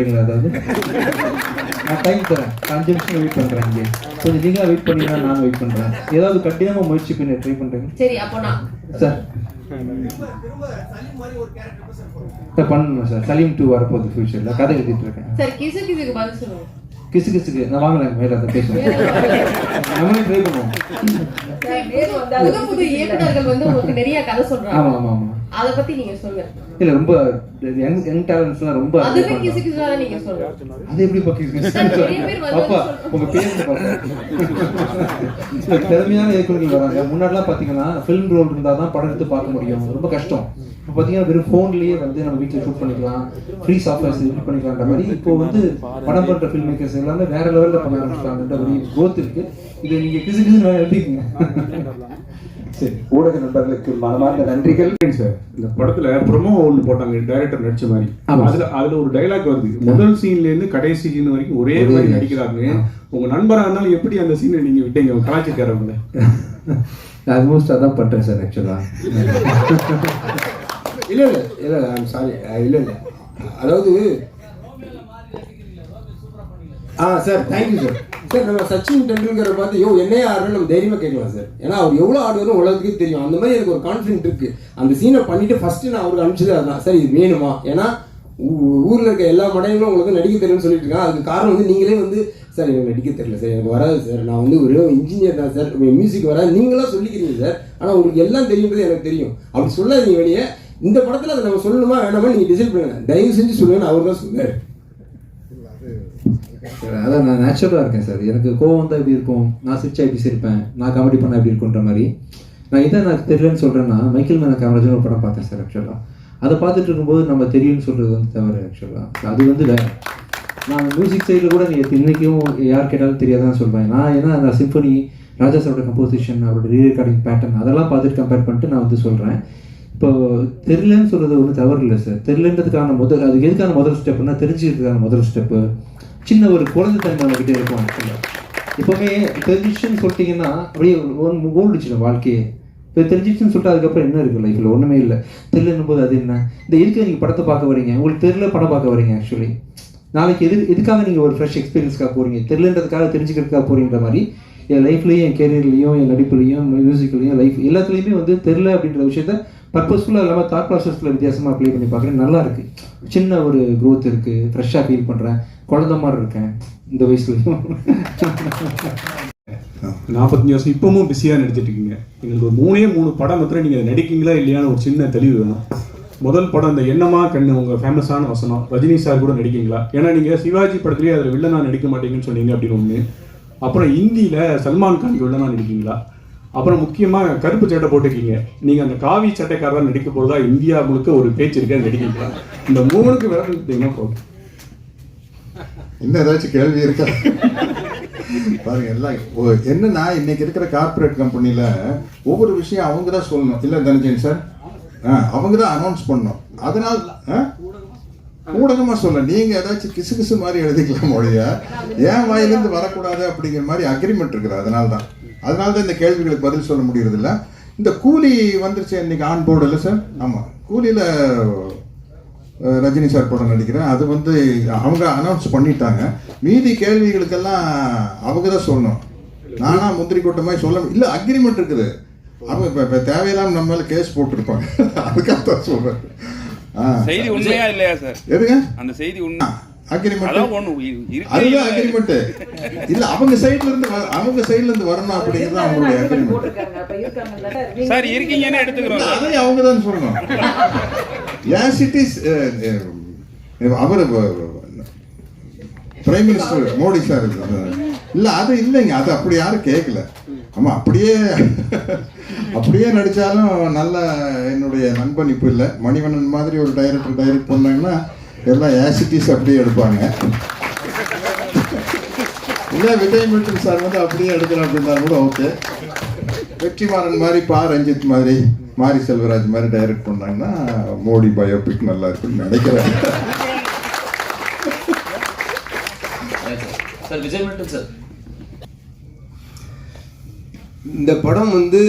பண்றீங்களா அதாவது? நான் டைம் தரேன். அஞ்சு நிமிஷம் வெயிட் பண்றேன் இங்கே. கொஞ்சம் நீங்களா வெயிட் பண்ணீங்கன்னா நான் வெயிட் பண்றேன். ஏதாவது கடினமா முயற்சி பண்ணி ட்ரை பண்றீங்க? சரி அப்போ நான் சார். பண்ணணும் சார்? சலீம் டூ வரப்போகுது ஃபியூச்சரில் கதை எழுதிட்டு இருக்கேன். சார் கிசு கிசுக்கு பதில் சொல்லுங்க. கிசு கிசுக்கு. நான் வாங்குறேன் மேல அதை பேசுவேன் நம்மளே ட்ரை பண்ணுவோம். புது புது இயக்குனர்கள் வந்து உங்களுக்கு நிறைய கதை ஆமா ஆமா ஆமா. அத பத்தி நீங்க சொல்லுங்க. இல்ல ரொம்ப யங் யங் டேலண்ட்ஸ்லாம் ரொம்ப அதுவே கிசு நீங்க அது எப்படி பக்கி சார், நிறைய பேர் வந்து பாப்பா சொல்றாங்க. உங்க பேர் சில திறமையான இயக்குநர்கள் வராங்க. முன்னாடிலாம் பாத்தீங்கன்னா ஃபிலிம் ரோல் இருந்தா தான் படம் எடுத்து பார்க்க முடியும். ரொம்ப கஷ்டம். இப்போ பாத்தீங்கன்னா வெறும் ஃபோன்லயே வந்து நம்ம வீட்டில் ஷூட் பண்ணிக்கலாம். ஃப்ரீ சாஃப்ட்வேர்ஸ் யூஸ் பண்ணிக்கலாம்ன்ற மாதிரி இப்போ வந்து படம் பண்ற ஃபில்ம் மேக்கர்ஸ் எல்லாமே வேற லெவல்ல பண்ண ஆரம்பிச்சிட்டாங்கன்ற ஒரு growth இருக்கு. இது நீங்க கிசு கிசு எழுதிக்கங்க. ஊடக நண்பர்களுக்கு மனமார்ந்த நன்றிகள். சார் இந்த படத்துல ப்ரொமோ ஒன்று போட்டாங்க டைரக்டர் நடிச்ச மாதிரி. அதுல அதுல ஒரு டைலாக் வருது. முதல் சீன்ல இருந்து கடைசி சீன் வரைக்கும் ஒரே மாதிரி நடிக்கிறாங்க. உங்க நண்பரா இருந்தாலும் எப்படி அந்த சீனை நீங்க விட்டீங்க? கலாச்சிக்காரவங்க ஆல்மோஸ்ட் அதான் பண்றேன் சார் ஆக்சுவலா இல்ல இல்ல. இல்ல ஐம் சாரி இல்ல இல்ல. அதாவது ஆ sir thank you sir sir நம்ம சச்சின் டெண்டுல்கரை பார்த்து யோ என்ன ஆடுறோம் நம்ம தைரியமாக கேட்கலாம் சார் ஏன்னா அவர் எவ்வளோ ஆடுவாரும் உலகத்துக்கே தெரியும். அந்த மாதிரி எனக்கு ஒரு கான்ஃபிடென்ட் இருக்கு. அந்த சீனை பண்ணிட்டு ஃபர்ஸ்ட் நான் அவருக்கு அனுப்பிச்சது அதான். சார் இது வேணுமா? ஏன்னா ஊ- இருக்க எல்லா மடங்களும் உங்களுக்கு நடிக்க தெரியும்னு சொல்லிட்டு இருக்காங்க. அதுக்கு காரணம் வந்து நீங்களே வந்து சார் எனக்கு நடிக்க தெரியல சார் எனக்கு வராது சார் நான் வந்து ஒரு இன்ஜினியர் தான் சார் மியூசிக் வராது. நீங்களாம் சொல்லிக்கிறீங்க சார் ஆனால் உங்களுக்கு எல்லாம் தெரியுன்றது எனக்கு தெரியும். அப்படி சொல்லாதீங்க வெளியே. இந்த படத்தில் அதை நம்ம சொல்லணுமா வேணாமா நீங்கள் டிசைட் பண்ணுங்க. தயவு செஞ்சு சொல்லுங்கன்னு அவர் தான் சொன்னார். அதான் நான் நேச்சுரலாக இருக்கேன் சார். எனக்கு கோவம் வந்தால் எப்படி இருக்கும்? நான் சிரிச்சா எப்படி சிரிப்பேன்? நான் காமெடி பண்ணால் எப்படி இருக்குன்ற மாதிரி. நான் இதை நான் தெரியலன்னு சொல்கிறேன்னா மைக்கேல் மேன காமராஜன் ஒரு படம் பார்த்தேன் சார் ஆக்சுவலாக அதை பார்த்துட்டு இருக்கும்போது நம்ம தெரியும்னு சொல்கிறது வந்து தவறு ஆக்சுவலாக அது வந்து வேறு. நான் மியூசிக் சைடில் கூட நீங்கள் இன்றைக்கும் யார் கேட்டாலும் தெரியாதான் சொல்வேன். நான் ஏன்னா அந்த சிம்பனி ராஜா சாரோட கம்போசிஷன் அவரோட ரீ ரெக்கார்டிங் பேட்டர்ன் அதெல்லாம் பார்த்துட்டு கம்பேர் பண்ணிட்டு நான் வந்து சொல்கிறேன் இப்போ தெரியலன்னு சொல்கிறது ஒன்றும் தவறு இல்லை சார். தெரியலன்றதுக்கான முதல் அதுக்கு எதுக்கான முதல் ஸ்டெப்னா தெரிஞ்சுக்கிறதுக்கான முதல் ஸ்டெப்பு சின்ன ஒரு குழந்தைத்தன்மை நம்மகிட்ட இருக்கும் எப்போவுமே தெரிஞ்சிச்சுன்னு சொல்லிட்டீங்கன்னா அப்படியே ஒன்று ஓடிச்சிடும் வாழ்க்கையே. இப்போ தெரிஞ்சிச்சுன்னு சொல்லிட்டு அதுக்கப்புறம் என்ன இருக்குது லைஃப்பில் ஒன்றுமே இல்லை. தெரியலன்னும் போது அது என்ன? இந்த இருக்க நீங்கள் படத்தை பார்க்க வரீங்க உங்களுக்கு தெரியல படம் பார்க்க வரீங்க ஆக்சுவலி நாளைக்கு எது எதுக்காக நீங்கள் ஒரு ஃப்ரெஷ் எக்ஸ்பீரியன்ஸ்க்காக போகிறீங்க தெரியலன்றதுக்காக தெரிஞ்சுக்கிறதுக்காக போகிறீங்கிற மாதிரி? என் லைஃப்லேயும் என் கேரியர்லேயும் என் நடிப்புலையும் மியூசிக்லையும் லைஃப் எல்லாத்துலேயுமே வந்து தெரில அப்படின்ற விஷயத்த பர்பஸ்ஃபுல்லாக இல்லாமல் தாட் ப்ராசஸில் வித்தியாசமாக அப்ளை பண்ணி பார்க்குறேன். நல்லா இருக்குது சின்ன ஒரு க்ரோத் இருக்குது ஃப்ரெஷ்ஷாக ஃபீல் பண்ணுறேன் குழந்த மாதிரி இருக்கேன். இந்த வயசுலையும் நாற்பத்தஞ்சு வருஷம் இப்பவும் பிஸியாக நடிச்சிட்டு இருக்கீங்க எங்களுக்கு ஒரு மூணே மூணு படம் மாத்திரம் நீங்கள் நடிக்கீங்களா இல்லையான்னு ஒரு சின்ன தெளிவு வேணும். முதல் படம் இந்த எண்ணமா கண்ணு உங்கள் ஃபேமஸான வசனம். ரஜினி சார் கூட நடிக்கீங்களா ஏன்னா நீங்கள் சிவாஜி படத்துலேயே அதில் வில்லனா நடிக்க மாட்டீங்கன்னு சொன்னீங்க அப்படின்னு ஒன்று அப்புறம் ஹிந்தியில் சல்மான் கான் வில்லனா நடிக்கீங்களா அப்புறம் முக்கியமாக கருப்பு சட்டை போட்டுருக்கீங்க. நீங்கள் அந்த காவி சட்டைக்காரராக நடிக்க போகிறதா இந்தியா முழுக்க ஒரு பேச்சு இருக்கா நடிக்கீங்களா இந்த மூணுக்கு விளக்கம் கொடுத்தீங்கன்னா போதும். இன்னும் ஏதாச்சும் கேள்வி இருக்கா? பாருங்க எல்லாம் ஓ, என்னன்னா இன்னைக்கு இருக்கிற கார்ப்பரேட் கம்பெனியில் ஒவ்வொரு விஷயம் அவங்க தான் சொல்லணும். இல்லை தனஞ்சயன் சார்? ஆ, அவங்க தான் அனௌன்ஸ் பண்ணணும். அதனால் ஆ? சொல்ல நீங்கள் ஏதாச்சும் கிசு கிசு மாதிரி எழுதிக்கலாம் மொழியா? ஏன் வாயிலேருந்து வரக்கூடாது அப்படிங்கிற மாதிரி அக்ரிமெண்ட் இருக்குது. அதனால தான் அதனால தான் இந்த கேள்விகளுக்கு பதில் சொல்ல முடியறது இல்ல இந்த கூலி வந்துருச்சு இன்னைக்கு ஆன் போர்டு இல்லை சார் ஆமா. கூலியில ரஜினி சார் படம் நடிக்கிறேன். அது வந்து அவங்க அனௌன்ஸ் பண்ணிட்டாங்க. மீதி கேள்விகளுக்கெல்லாம் அவங்க தான் சொல்லணும். நானா முந்திரி கொட்ட மாதிரி சொல்ல இல்லை அக்ரிமெண்ட் இருக்குது. அவங்க இப்போ இப்போ தேவையில்லாம நம்ம மேலே கேஸ் போட்டிருப்பாங்க. அதுக்காக தான் சொல்கிறேன் செய்தி உண்மையா இல்லையா சார் எதுங்க? அந்த செய்தி உண்மை அக்ரிமெண்ட். இல்ல. அவங்க சைடுல இருந்து அவங்க சைடுல இருந்து வரணும் அப்படிங்கிறது அவங்களுடைய அக்ரிமெண்ட் சார்? இருக்கீங்கன்னு எடுத்துக்கிறோம். சார். அதை அவங்க தான் சொல்லணும். ஏன் சிட்டிஸ் அவர் பிரைம் மினிஸ்டர் மோடி சார் இல்ல அது இல்லைங்க. அது அப்படி யாரும் கேட்கல ஆமா அப்படியே அப்படியே நடிச்சாலும் நல்ல என்னுடைய நண்பன் இப்போ இல்லை. மணிவண்ணன் மாதிரி ஒரு டைரக்டர் டைரக்ட் பண்ணாங்கன்னா எல்லாம் ஏசிட்டிஸ் அப்படியே எடுப்பாங்க. இல்லை விஜய் மில்டன் சார் வந்து அப்படியே எடுக்கிறோம் அப்படின்னா கூட ஓகே வெற்றிமாறன் மாதிரி பா ரஞ்சித் மாதிரி மாரி செல்வராஜ் மாதிரி டைரக்ட் பண்ணாங்கன்னா மோடி பயோபிக் நல்லா இருக்குன்னு நினைக்கிறேன். சார் விஜய் மில்டன் சார் இந்த படம் வந்து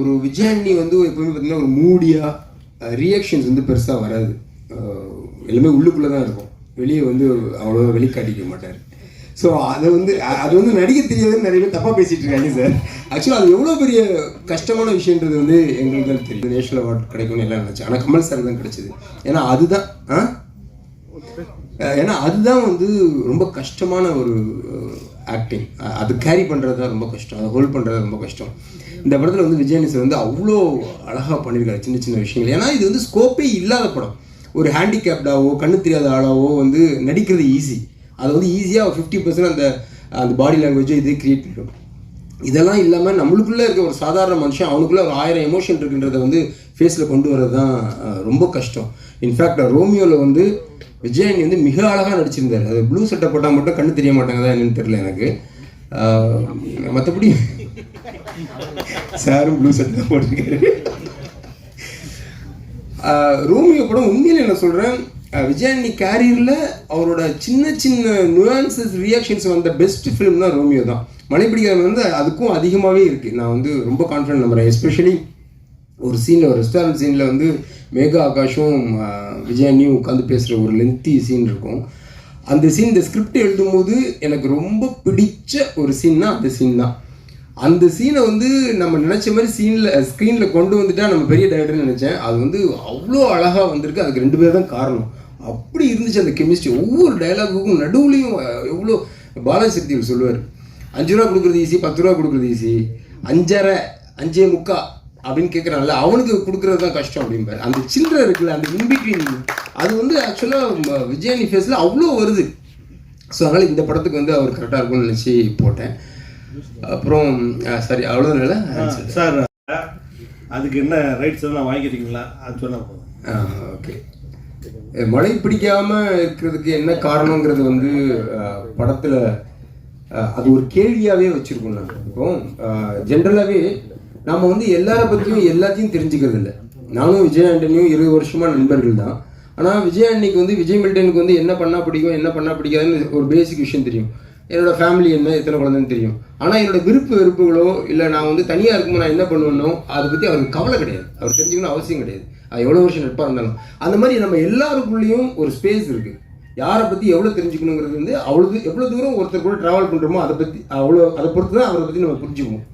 ஒரு விஜயாண்டி வந்து எப்பவுமே பார்த்தீங்கன்னா ஒரு மூடியாக ரியாக்ஷன்ஸ் வந்து பெருசாக வராது. எல்லாமே உள்ளுக்குள்ளே தான் இருக்கும். வெளியே வந்து அவ்வளோ வெளிக்காட்டிக்க மாட்டார். ஸோ அதை வந்து அது வந்து நடிக்க தெரியாதுன்னு நிறைய பேர் தப்பாக பேசிகிட்டு இருக்காங்க சார் ஆக்சுவலாக அது எவ்வளோ பெரிய கஷ்டமான விஷயன்றது வந்து எங்களுக்கு தான் தெரியும் நேஷனல் அவார்ட் கிடைக்கும்னு எல்லாம் நினச்சி. ஆனால் கமல் சார் தான் கிடச்சிது. ஏன்னா அதுதான் ஆ? ஏன்னா அதுதான் வந்து ரொம்ப கஷ்டமான ஒரு ஆக்டிங் அது கேரி பண்ணுறது தான் ரொம்ப கஷ்டம். அதை ஹோல்ட் பண்ணுறது ரொம்ப கஷ்டம். இந்த படத்தில் வந்து விஜயனி சார் வந்து அவ்வளோ அழகாக பண்ணியிருக்காரு சின்ன சின்ன விஷயங்கள். ஏன்னா இது வந்து ஸ்கோப்பே இல்லாத படம். ஒரு ஹேண்டிகேப்டாவோ கண்ணு தெரியாத ஆளாவோ வந்து நடிக்கிறது ஈஸி அதை வந்து ஈஸியாக ஃபிஃப்டி பர்சன்ட் அந்த அந்த பாடி லாங்குவேஜை இது கிரியேட் பண்ணிடும். இதெல்லாம் இல்லாமல் நம்மளுக்குள்ளே இருக்க ஒரு சாதாரண மனுஷன் அவனுக்குள்ள ஒரு ஆயிரம் எமோஷன் இருக்குன்றத வந்து ஃபேஸில் கொண்டு வர்றது தான் ரொம்ப கஷ்டம். இன்ஃபேக்ட் ரோமியோவில் வந்து விஜயன் வந்து மிக அழகாக நடிச்சிருந்தார். அது ப்ளூ சட்டை போட்டால் மட்டும் கண்ணு தெரிய மாட்டாங்க தான் என்னன்னு தெரியல எனக்கு. மற்றபடி சாரும் ப்ளூ சட்டை தான் போட்டிருக்காரு. ரோமியோ படம் உண்மையில் என்ன சொல்கிறேன் விஜயானி கேரியரில் அவரோட சின்ன சின்ன நுவான்சஸ் ரியாக்ஷன்ஸ் வந்த பெஸ்ட் ஃபிலிம் தான் ரோமியோ தான். மலைப்பிடிக்காத வந்து அதுக்கும் அதிகமாகவே இருக்குது நான் வந்து ரொம்ப கான்ஃபிடன்ட் நம்புகிறேன் எஸ்பெஷலி ஒரு சீனில் ஒரு ரெஸ்டாரண்ட் சீனில் வந்து மேகா ஆகாஷும் ஆஹ், விஜயானியும் உட்காந்து பேசுகிற ஒரு லென்த்தி சீன் இருக்கும். அந்த சீன் இந்த ஸ்கிரிப்ட் எழுதும்போது எனக்கு ரொம்ப பிடிச்ச ஒரு சீன்னா அந்த சீன் தான். அந்த சீனை வந்து நம்ம நினச்ச மாதிரி சீனில் ஸ்க்ரீனில் கொண்டு வந்துட்டா நம்ம பெரிய டைரக்டர்னு நினச்சேன். அது வந்து அவ்வளோ அழகாக வந்திருக்கு. அதுக்கு ரெண்டு பேர் தான் காரணம். அப்படி இருந்துச்சு அந்த கெமிஸ்ட்ரி ஒவ்வொரு டைலாகுக்கும் நடுவுலையும் எவ்வளோ பாலாஜி சக்திகள் சொல்லுவார். அஞ்சு ரூபா கொடுக்குறது ஈஸி பத்து ரூபா கொடுக்குறது ஈஸி அஞ்சரை அஞ்சே முக்கா அப்படின்னு கேட்குறான்ல அவனுக்கு கொடுக்குறது தான் கஷ்டம் அப்படிம்பாரு. அந்த சில்லறை இருக்குல்ல அந்த இன்பிட்வீன் அது வந்து ஆக்சுவலாக விஜயானி ஃபேஸில் அவ்வளோ வருது. ஸோ அதனால் இந்த படத்துக்கு வந்து அவர் கரெக்டாக இருக்கும்னு நினச்சி போட்டேன். அப்புறம் சரி அவ்வளோதான் சார் அதுக்கு என்ன ரைட்ஸ் எல்லாம் வாங்கிக்கிறீங்களா? அது சொன்னா போதும். ஓகே மழை பிடிக்காம இருக்கிறதுக்கு என்ன காரணங்கிறது வந்து படத்துல அது ஒரு கேள்வியாவே வச்சிருக்கோம் நான் இப்போ ஜென்ரலாகவே நாம வந்து எல்லார பத்தியும் எல்லாத்தையும் தெரிஞ்சுக்கிறது இல்லை. நானும் விஜய் ஆண்டனியும் இருபது வருஷமா நண்பர்கள் தான். ஆனால் விஜய் ஆண்டனிக்கு வந்து விஜய் மில்டனுக்கு வந்து என்ன பண்ணா பிடிக்கும் என்ன பண்ணா பிடிக்காதுன்னு ஒரு பேசிக் விஷயம் தெரியும். என்னோட ஃபேமிலி என்ன எத்தனை குழந்தைன்னு தெரியும். ஆனால் என்னோட விருப்பு வெறுப்புகளோ இல்லை நான் வந்து தனியாக இருக்கும்போது நான் என்ன பண்ணுவேனோ அதை பற்றி அவருக்கு கவலை கிடையாது. அவர் தெரிஞ்சுக்கணும் அவசியம் கிடையாது. அது எவ்வளோ வருஷம் நட்பாக இருந்தாலும். அந்த மாதிரி நம்ம எல்லாருக்குள்ளேயும் ஒரு ஸ்பேஸ் இருக்குது யாரை பற்றி எவ்வளோ தெரிஞ்சுக்கணுங்கிறது வந்து அவ்வளோ எவ்வளோ தூரம் ஒருத்தர் கூட ட்ராவல் பண்ணுறோமோ அதை பற்றி அவ்வளோ அதை பொறுத்து தான் அவரை பற்றி நம்ம புரிஞ்சுக்குவோம்.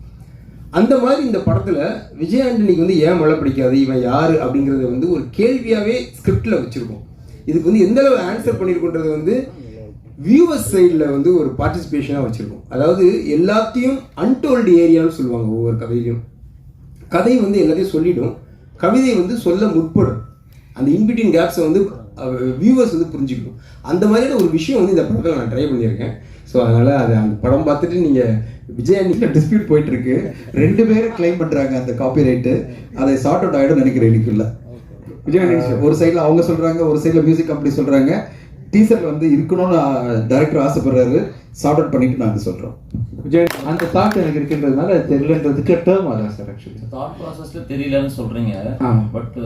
அந்த மாதிரி இந்த படத்தில் விஜய் ஆண்டனிக்கு வந்து ஏன் மழை பிடிக்காது? இவன் யார் அப்படிங்கிறத வந்து ஒரு கேள்வியாகவே ஸ்கிரிப்டில் வச்சுருக்கோம். இதுக்கு வந்து எந்தளவு ஆன்சர் பண்ணியிருக்கோன்றது வந்து வியூவர்ஸ் சைடில் வந்து ஒரு பார்ட்டிசிபேஷனாக வச்சுருக்கோம். அதாவது எல்லாத்தையும் அன்டோல்டு ஏரியான்னு சொல்லுவாங்க ஒவ்வொரு கதையிலையும். கதை வந்து எல்லாத்தையும் சொல்லிடும். கவிதை வந்து சொல்ல முற்படும். அந்த இன்பிட்வீன் கேப்ஸை வந்து வியூவர்ஸ் வந்து புரிஞ்சுக்கணும். அந்த மாதிரியான ஒரு விஷயம் வந்து இந்த படத்தில் நான் ட்ரை பண்ணியிருக்கேன். ஸோ அதனால் அது அந்த படம் பார்த்துட்டு நீங்கள் விஜய் அன்னைக்கு டிஸ்பியூட் போயிட்டு இருக்கு ரெண்டு பேரும் கிளைம் பண்றாங்க அந்த காப்பி ரைட்டு அதை சார்ட் அவுட் ஆயிடும் நினைக்கிறேன் இன்னைக்குள்ள. விஜய் ஒரு சைடுல அவங்க சொல்றாங்க ஒரு சைடுல மியூசிக் கம்பெனி சொல்றாங்க. டீசர்ல வந்து இருக்கணும்னு டைரக்டர் ஆசைப்படுறாரு. சார்ட் அவுட் பண்ணிட்டு நாங்க சொல்றோம். விஜய் அந்த தாட் எனக்கு இருக்கின்றதுனால அது தெரியலன்றதுக்கு டேர்ம் அதான் சார் ஆக்சுவலி தாட் ப்ராசஸ்ல தெரியலன்னு சொல்றீங்க. பட்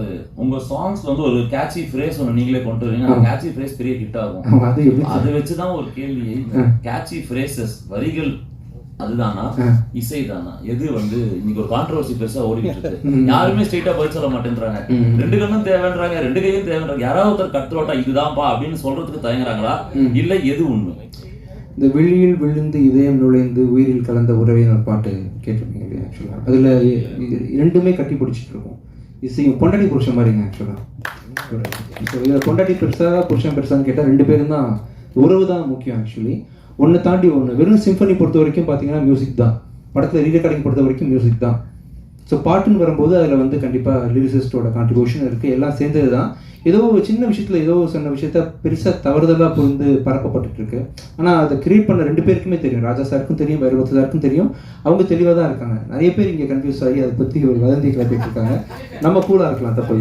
உங்க சாங்ஸ்ல வந்து ஒரு கேட்சி ஃப்ரேஸ் ஒன்று நீங்களே கொண்டு வரீங்க. அந்த கேட்சி ஃப்ரேஸ் பெரிய ஹிட் ஆகும். அது அதை வச்சுதான் ஒரு கேள்வி. கேட்சி ஃப்ரேசஸ் வரிகள் அதுதானா? இசை தானா எது வந்து இன்னைக்கு ஒரு கான்ட்ரவர்சி பெருசா ஓடிட்டு இருக்கு. யாருமே ஸ்ட்ரெயிட்டா பதில் சொல்ல மாட்டேன்றாங்க. ரெண்டு கண்ணும் தேவைன்றாங்க ரெண்டு கையும் தேவைன்றாங்க. யாராவது ஒருத்தர் கட்டுரோட்டா இதுதான்ப்பா அப்படின்னு சொல்றதுக்கு தயங்குறாங்களா? இல்ல எது உண்மை? இந்த விழியில் விழுந்து இதயம் நுழைந்து உயிரில் கலந்த உறவின் ஒரு பாட்டு கேட்டிருப்பீங்க இல்லையா ஆக்சுவலாக அதில் இரண்டுமே கட்டி பிடிச்சிட்டு இருக்கும். இசையும் பொண்டாட்டி புருஷன் மாதிரிங்க ஆக்சுவலாக ஸோ இதில் பொண்டாட்டி பெருசா புருஷன் பெருசான்னு கேட்டால் ரெண்டு பேரும் தான். உறவு தான் முக்கியம் ஆக்சுவலி ஒன்று தாண்டி ஒன்று வெறும் சிம்பனி பொறுத்த வரைக்கும் பார்த்தீங்கன்னா மியூசிக் தான். படத்தில் ரீரெக்கார்டிங் பொறுத்த வரைக்கும் மியூசிக் தான். ஸோ பாட்டுன்னு வரும்போது அதில் வந்து கண்டிப்பாக லிரிசிஸ்டோட கான்ட்ரிபியூஷன் இருக்குது எல்லாம் சேர்ந்தது தான் ஏதோ ஒரு சின்ன விஷயத்தில் ஏதோ சொன்ன விஷயத்த பெருசாக தவறுதலாக புரிந்து பரப்பப்பட்டுட்டு இருக்கு ஆனால் அதை கிரியேட் பண்ண ரெண்டு பேருக்குமே தெரியும். ராஜா சாருக்கும் தெரியும் வைரவத்து சாருக்கும் தெரியும். அவங்க தெளிவாக தான் இருக்காங்க. நிறைய பேர் இங்கே கன்ஃபியூஸ் ஆகி அதை பற்றி ஒரு வதந்தி கிளப்பிட்டு இருக்காங்க நம்ம கூலாக இருக்கலாம் தப்பு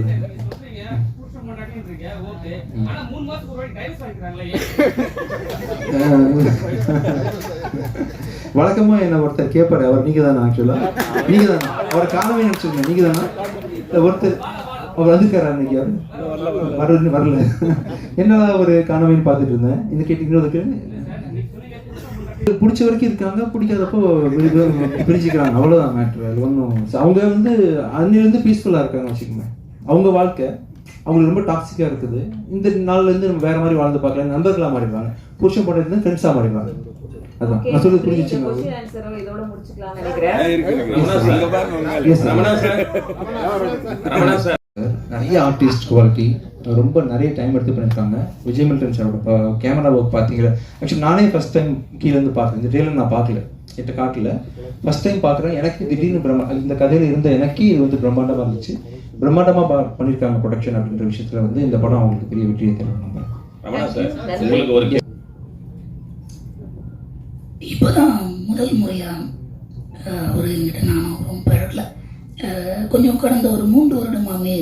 வழக்கமா என்ன ஒருத்தர் கேட்பாரு அவர் நீங்க தானே ஆக்சுவலா நீங்க தானே அவர் காலமே நினைச்சிருங்க நீங்க தானே ஒருத்தர் அவர் வந்திருக்காரு அன்னைக்கு அவர் வரல வரல. என்னடா ஒரு காணவைன்னு பார்த்துட்டு இருந்தேன்? இந்த கேட்டீங்க பிடிச்ச வரைக்கும் இருக்காங்க பிடிக்காதப்போ பிரிஞ்சுக்கிறாங்க. அவ்வளவுதான் மேட்ரு அது ஒன்றும் அவங்க வந்து அன்னிலிருந்து பீஸ்ஃபுல்லாக இருக்காங்க வச்சுக்கோங்க. அவங்க வாழ்க்கை. அவங்களுக்கு ரொம்ப டாக்ஸிக்காக இருக்குது. இந்த நாள்லேருந்து நம்ம வேற மாதிரி வாழ்ந்து பார்க்கலாம். நண்பர்களாக மாறிடுவாங்க புருஷன் பொண்டாட்டி ஃப்ரெண்ட்ஸாக மாறிடுவாங்க அதான். நான் சொல்றது நிறைய ஆர்டிஸ்ட் குவாலிட்டி ரொம்ப நிறைய டைம் எடுத்து பண்ணியிருக்காங்க விஜய் மில்டன் சாரோட கேமரா ஒர்க் பார்த்தீங்களா? ஆக்சுவலி நானே ஃபர்ஸ்ட் டைம் கீழே இருந்து பார்க்குறேன் இந்த ட்ரெயிலர் நான் பார்க்கல. என்கிட்ட காட்டல. ஃபர்ஸ்ட் டைம் பார்க்குறேன். எனக்கு திடீர்னு பிரம்மா இந்த கதையில் இருந்த எனக்கே இது வந்து பிரம்மாண்டமாக இருந்துச்சு. பிரம்மாண்டமாக பண்ணியிருக்காங்க ப்ரொடக்ஷன் அப்படின்ற விஷயத்தில் வந்து இந்த படம் அவங்களுக்கு பெரிய வெற்றியை தரும் நம்புறேன் ரமணா சார் நன்றி. உங்களுக்கு ஒரு இப்போதான் முதல் முறையாக ஒரு எங்கிட்ட நானும் பழகல. அஹ், கொஞ்சம் கடந்த ஒரு மூன்று வருடமாகவே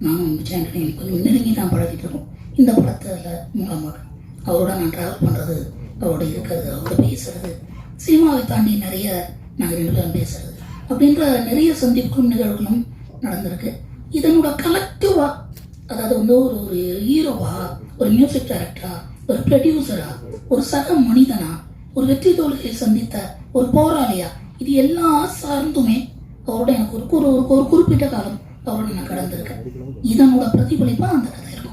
நானும் விஜயாண்டனி கொஞ்சம் நெருங்கி தான் பழகிட்டு இருக்கோம். இந்த படத்தில் மூலமாக அவரோட நான் ட்ராவல் பண்ணுறது அவரோட இருக்கிறது அவரோட பேசுறது சினிமாவை தாண்டி நிறைய நாங்கள் ரெண்டு பேரும் பேசுறது அப்படின்ற நிறைய சந்திப்புகளும் நிகழ்வுகளும் நடந்திருக்கு. இதனோட கலெக்டிவா அதாவது வந்து ஒரு ஒரு ஹீரோவா ஒரு மியூசிக் டைரக்டரா ஒரு ப்ரொடியூசரா ஒரு சக மனிதனா ஒரு வெற்றி தோல்களை சந்தித்த ஒரு போராளியா இது எல்லா சார்ந்துமே அவரோட எனக்கு ஒரு ஒரு ஒரு குறிப்பிட்ட காலம் அவரோட நான் கடந்திருக்கேன். இதனோட பிரதிபலிப்பா அந்த கதை இருக்கும்.